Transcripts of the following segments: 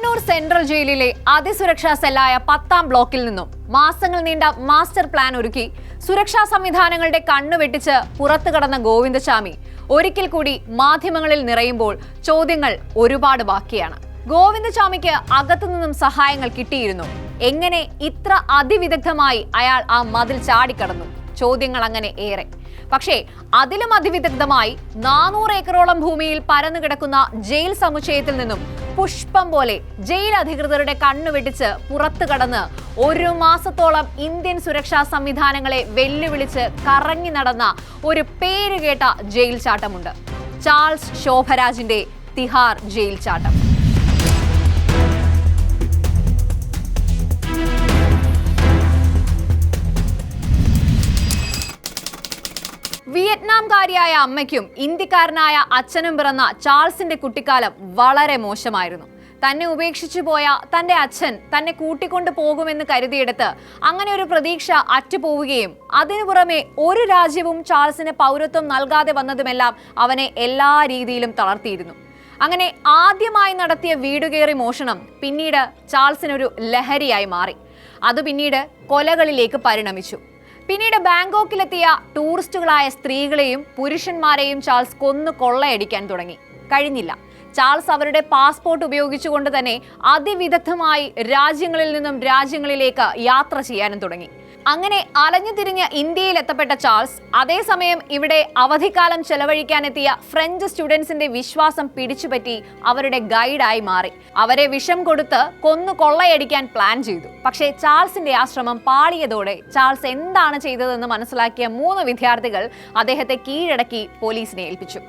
Kannur central ജയിലിലെ അതിസുരക്ഷാ സെല്ലായ പത്താം ബ്ലോക്കിൽ നിന്നും മാസങ്ങൾ നീണ്ട മാസ്റ്റർ പ്ലാൻ ഒരുക്കി സുരക്ഷാ സംവിധാനങ്ങളുടെ കണ്ണു വെട്ടിച്ച് പുറത്തു കടന്ന ഗോവിന്ദസ്വാമി ഒരിക്കൽ കൂടി മാധ്യമങ്ങളിൽ നിറയുമ്പോൾ ചോദ്യങ്ങൾ ഒരുപാട് ബാക്കിയാണ്. ഗോവിന്ദസ്വാമിക്ക് അകത്തുനിന്നും സഹായങ്ങൾ കിട്ടിയിരുന്നു. എങ്ങനെ ഇത്ര അതിവിദഗ്ധമായി അയാൾ ആ മതിൽ ചാടിക്കടന്നു? ചോദ്യങ്ങൾ അങ്ങനെ ഏറെ. പക്ഷേ അതിലും അതിവിദഗ്ധമായി നാനൂറ് ഏക്കറോളം ഭൂമിയിൽ പരന്നു കിടക്കുന്ന ജയിൽ സമുച്ചയത്തിൽ നിന്നും പുഷ്പം പോലെ ജയിൽ അധികൃതരുടെ കണ്ണു വെട്ടിച്ച് പുറത്തു കടന്ന് ഒരു മാസത്തോളം ഇന്ത്യൻ സുരക്ഷാ സംവിധാനങ്ങളെ വെല്ലുവിളിച്ച് കറങ്ങി നടന്ന ഒരു പേരുകേട്ട ജയിൽ ചാട്ടമുണ്ട്. ചാൾസ് ശോഭരാജിന്റെ തിഹാർ ജയിൽ ചാട്ടം. വിയറ്റ്നാംകാരിയായ അമ്മയ്ക്കും ഇന്ത്യക്കാരനായ അച്ഛനും പിറന്ന ചാൾസിന്റെ കുട്ടിക്കാലം വളരെ മോശമായിരുന്നു. തന്നെ ഉപേക്ഷിച്ചു പോയ തന്റെ അച്ഛൻ തന്നെ കൂട്ടിക്കൊണ്ടു പോകുമെന്ന് കരുതിയെടുത്ത് അങ്ങനെ ഒരു പ്രതീക്ഷ അറ്റുപോവുകയും അതിനു പുറമെ ഒരു രാജ്യവും ചാൾസിന് പൗരത്വം നൽകാതെ വന്നതുമെല്ലാം അവനെ എല്ലാ രീതിയിലും തളർത്തിയിരുന്നു. അങ്ങനെ ആദ്യമായി നടത്തിയ വീടുകയറി മോഷണം പിന്നീട് ചാൾസിനൊരു ലഹരിയായി മാറി. അത് പിന്നീട് കൊലകളിലേക്ക് പരിണമിച്ചു. പിന്നീട് ബാങ്കോക്കിലെത്തിയ ടൂറിസ്റ്റുകളായ സ്ത്രീകളെയും പുരുഷന്മാരെയും ചാൾസ് കൊന്നു കൊള്ളയടിക്കാൻ തുടങ്ങി. കഴിഞ്ഞില്ല. ചാൾസ് അവരുടെ പാസ്പോർട്ട് ഉപയോഗിച്ചുകൊണ്ട് തന്നെ അതിവിദഗ്ധമായി രാജ്യങ്ങളിൽ നിന്നും രാജ്യങ്ങളിലേക്ക് യാത്ര ചെയ്യാനും തുടങ്ങി. അങ്ങനെ അലഞ്ഞു തിരിഞ്ഞ് ഇന്ത്യയിൽ എത്തപ്പെട്ട ചാൾസ് അതേസമയം ഇവിടെ അവധിക്കാലം ചെലവഴിക്കാനെത്തിയ ഫ്രഞ്ച് സ്റ്റുഡൻസിന്റെ വിശ്വാസം പിടിച്ചുപറ്റി അവരുടെ ഗൈഡായി മാറി. അവരെ വിഷം കൊടുത്ത് കൊന്നു കൊള്ളയടിക്കാൻ പ്ലാൻ ചെയ്തു. പക്ഷേ ചാൾസിന്റെ ആ ശ്രമം പാളിയതോടെ ചാൾസ് എന്താണ് ചെയ്തതെന്ന് മനസ്സിലാക്കിയ മൂന്ന് വിദ്യാർത്ഥികൾ അദ്ദേഹത്തെ കീഴടക്കി പോലീസിനെ ഏൽപ്പിച്ചു.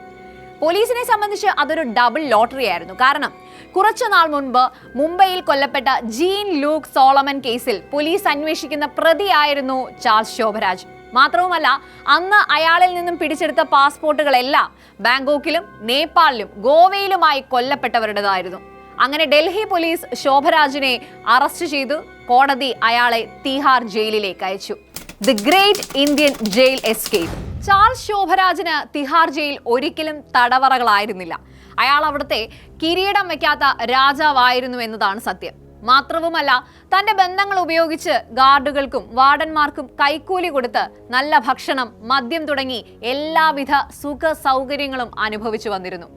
പോലീസിനെ സംബന്ധിച്ച് അതൊരു ഡബിൾ ലോട്ടറി ആയിരുന്നു. കാരണം കുറച്ചു നാൾ മുൻപ് മുംബൈയിൽ കൊല്ലപ്പെട്ട ജീൻ ലൂക്ക് സോളമൻ കേസിൽ പോലീസ് അന്വേഷിക്കുന്ന പ്രതിയായിരുന്നു ചാൾസ് ശോഭരാജ്. മാത്രവുമല്ല അന്ന് അയാളിൽ നിന്നും പിടിച്ചെടുത്ത പാസ്പോർട്ടുകളെല്ലാം ബാങ്കോക്കിലും നേപ്പാളിലും ഗോവയിലുമായി കൊല്ലപ്പെട്ടവരുടേതായിരുന്നു. അങ്ങനെ ഡൽഹി പോലീസ് ശോഭരാജിനെ അറസ്റ്റ് ചെയ്തു. കോടതി അയാളെ തീഹാർ ജയിലിലേക്ക് അയച്ചു. The great Indian jail escape Charles ശോഭരാജിന് Tihar jail ഒരിക്കലും തടവറകളായിരുന്നില്ല. അയാൾ അവിടുത്തെ കിരീടം വയ്ക്കാത്ത രാജാവായിരുന്നു എന്നതാണ് സത്യം. മാത്രവുമല്ല തന്റെ ബന്ധങ്ങൾ ഉപയോഗിച്ച് ഗാർഡുകൾക്കും വാർഡന്മാർക്കും കൈക്കൂലി കൊടുത്ത് നല്ല ഭക്ഷണം മദ്യം തുടങ്ങി എല്ലാവിധ സുഖ സൗകര്യങ്ങളും അനുഭവിച്ചു വന്നിരുന്നു.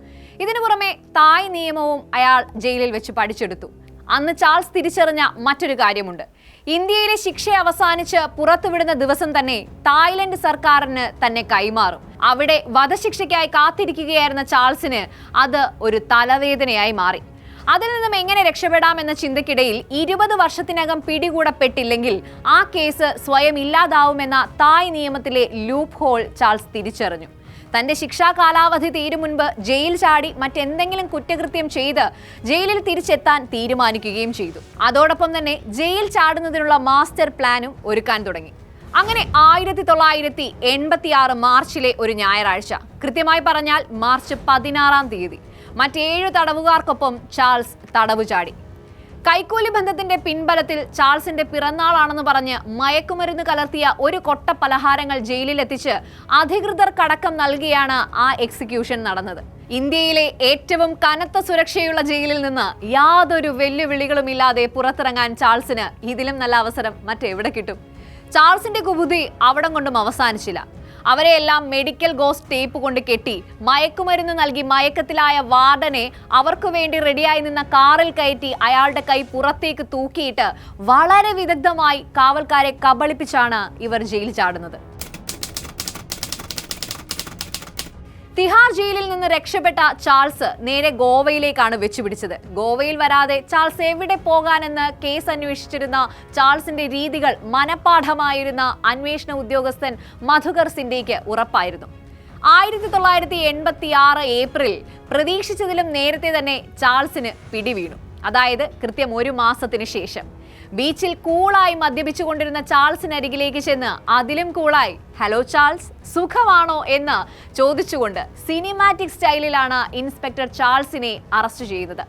ഇതിനു പുറമെ തായ് നിയമവും അയാൾ ജയിലിൽ വെച്ച് പഠിച്ചെടുത്തു. അന്ന് ചാൾസ് തിരിച്ചറിഞ്ഞ മറ്റൊരു കാര്യമുണ്ട്. ഇന്ത്യയിലെ ശിക്ഷ അവസാനിച്ച് പുറത്തുവിടുന്ന ദിവസം തന്നെ തായ്ലൻഡ് സർക്കാരിന് തന്നെ കൈമാറും. അവിടെ വധശിക്ഷയ്ക്കായി കാത്തിരിക്കുകയായിരുന്ന ചാൾസിന് അത് ഒരു തലവേദനയായി മാറി. അതിൽ നിന്നും എങ്ങനെ രക്ഷപ്പെടാമെന്ന ചിന്തയ്ക്കിടയിൽ ഇരുപത് വർഷത്തിനകം പിടികൂടപ്പെട്ടില്ലെങ്കിൽ ആ കേസ് സ്വയം ഇല്ലാതാവുമെന്ന തായ് നിയമത്തിലെ ലൂപ്പ് ഹോൾ ചാൾസ് തിരിച്ചറിഞ്ഞു. തന്റെ ശിക്ഷാ കാലാവധി തീരും മുൻപ് ജയിൽ ചാടി മറ്റെന്തെങ്കിലും കുറ്റകൃത്യം ചെയ്ത് ജയിലിൽ തിരിച്ചെത്താൻ തീരുമാനിക്കുകയും ചെയ്തു. അതോടൊപ്പം തന്നെ ജയിൽ ചാടുന്നതിനുള്ള മാസ്റ്റർ പ്ലാനും ഒരുക്കാൻ തുടങ്ങി. അങ്ങനെ ആയിരത്തി തൊള്ളായിരത്തി എൺപത്തി ആറ് മാർച്ചിലെ ഒരു ഞായറാഴ്ച. കൃത്യമായി പറഞ്ഞാൽ മാർച്ച് പതിനാറാം തീയതി. മറ്റേഴ് തടവുകാർക്കൊപ്പം ചാൾസ് തടവു ചാടി കൈക്കൂലി ബന്ധത്തിന്റെ പിൻബലത്തിൽ ചാൾസിന്റെ പിറന്നാളാണെന്ന് പറഞ്ഞ് മയക്കുമരുന്ന് കലർത്തിയ ഒരു കൊട്ട പലഹാരങ്ങൾ ജയിലിലെത്തിച്ച് അധികൃതർ കടക്കം നൽകിയാണ് ആ എക്സിക്യൂഷൻ നടന്നത്. ഇന്ത്യയിലെ ഏറ്റവും കനത്ത സുരക്ഷയുള്ള ജയിലിൽ നിന്ന് യാതൊരു വെല്ലുവിളികളുമില്ലാതെ പുറത്തിറങ്ങാൻ ചാൾസിന് ഇതിലും നല്ല അവസരം മറ്റെവിടെ കിട്ടും? ചാൾസിന്റെ കുബുദ്ധി അവിടം കൊണ്ടും അവസാനിച്ചില്ല. അവരെയെല്ലാം മെഡിക്കൽ ഗോസ് ടേപ്പ് കൊണ്ട് കെട്ടി. മയക്കുമരുന്ന് നൽകി മയക്കത്തിലായ വാർഡനെ അവർക്ക് വേണ്ടി റെഡിയായി നിന്ന കാറിൽ കയറ്റി അയാളുടെ കൈ പുറത്തേക്ക് തൂക്കിയിട്ട് വളരെ വിദഗ്ധമായി കാവൽക്കാരെ കബളിപ്പിച്ചാണ് ഇവർ ജയിൽ ചാടുന്നത്. തിഹാർ ജയിലിൽ നിന്ന് രക്ഷപ്പെട്ട ചാൾസ് നേരെ ഗോവയിലേക്കാണ് വെച്ചുപിടിച്ചത്. ഗോവയിൽ വരാതെ ചാൾസ് എവിടെ പോകാനെന്ന് കേസ് അന്വേഷിച്ചിരുന്ന ചാൾസിന്റെ രീതികൾ മനപ്പാഠമായിരുന്ന അന്വേഷണ ഉദ്യോഗസ്ഥൻ മധുകർ സിൻഡേക്ക് ഉറപ്പായിരുന്നു. ആയിരത്തി തൊള്ളായിരത്തി എൺപത്തി ആറ് ഏപ്രിൽ പ്രതീക്ഷിച്ചതിലും നേരത്തെ തന്നെ ചാൾസിന് പിടിവീണു. അതായത് കൃത്യം ഒരു മാസത്തിന് ശേഷം. ബീച്ചിൽ കൂളായി മദ്യപിച്ചുകൊണ്ടിരുന്ന ചാൾസിനരികിലേക്ക് ചെന്ന് അതിലും കൂളായി ഹലോ ചാൾസ് സുഖമാണോ? എന്ന് ചോദിച്ചുകൊണ്ട് സിനിമാറ്റിക് സ്റ്റൈലിലാണ് ഇൻസ്പെക്ടർ ചാൾസിനെ അറസ്റ്റ് ചെയ്യുന്നത്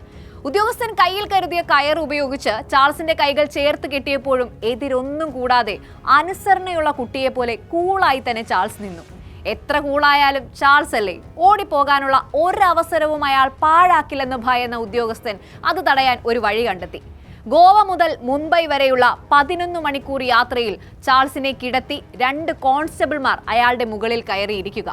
ഉദ്യോഗസ്ഥൻ കയ്യിൽ കരുതിയ കയർ ഉപയോഗിച്ച് ചാൾസിന്റെ കൈകൾ ചേർത്ത് കെട്ടിയപ്പോഴും എതിരൊന്നും കൂടാതെ അനുസരണയുള്ള കുട്ടിയെ പോലെ കൂളായി തന്നെ ചാൾസ് നിന്നു. എത്ര കൂളായാലും ചാൾസ് അല്ലേ ഓടിപ്പോകാനുള്ള ഒരവസരവും അയാൾ പാഴാക്കില്ലെന്ന് ഭയന്ന ഉദ്യോഗസ്ഥൻ അത് തടയാൻ ഒരു വഴി കണ്ടെത്തി. ഗോവ മുതൽ മുംബൈ വരെയുള്ള പതിനൊന്ന് മണിക്കൂർ യാത്രയിൽ ചാൾസിനെ കിടത്തി രണ്ട് കോൺസ്റ്റബിൾമാർ അയാളുടെ മുകളിൽ കയറിയിരിക്കുക.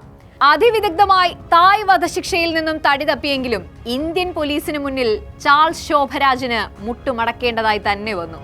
അതിവിദഗ്ധമായി തായ് വധശിക്ഷയിൽ നിന്നും തടി തപ്പിയെങ്കിലും ഇന്ത്യൻ പോലീസിന് മുന്നിൽ ചാൾസ് ശോഭരാജിന് മുട്ടുമടക്കേണ്ടതായി തന്നെ വന്നു.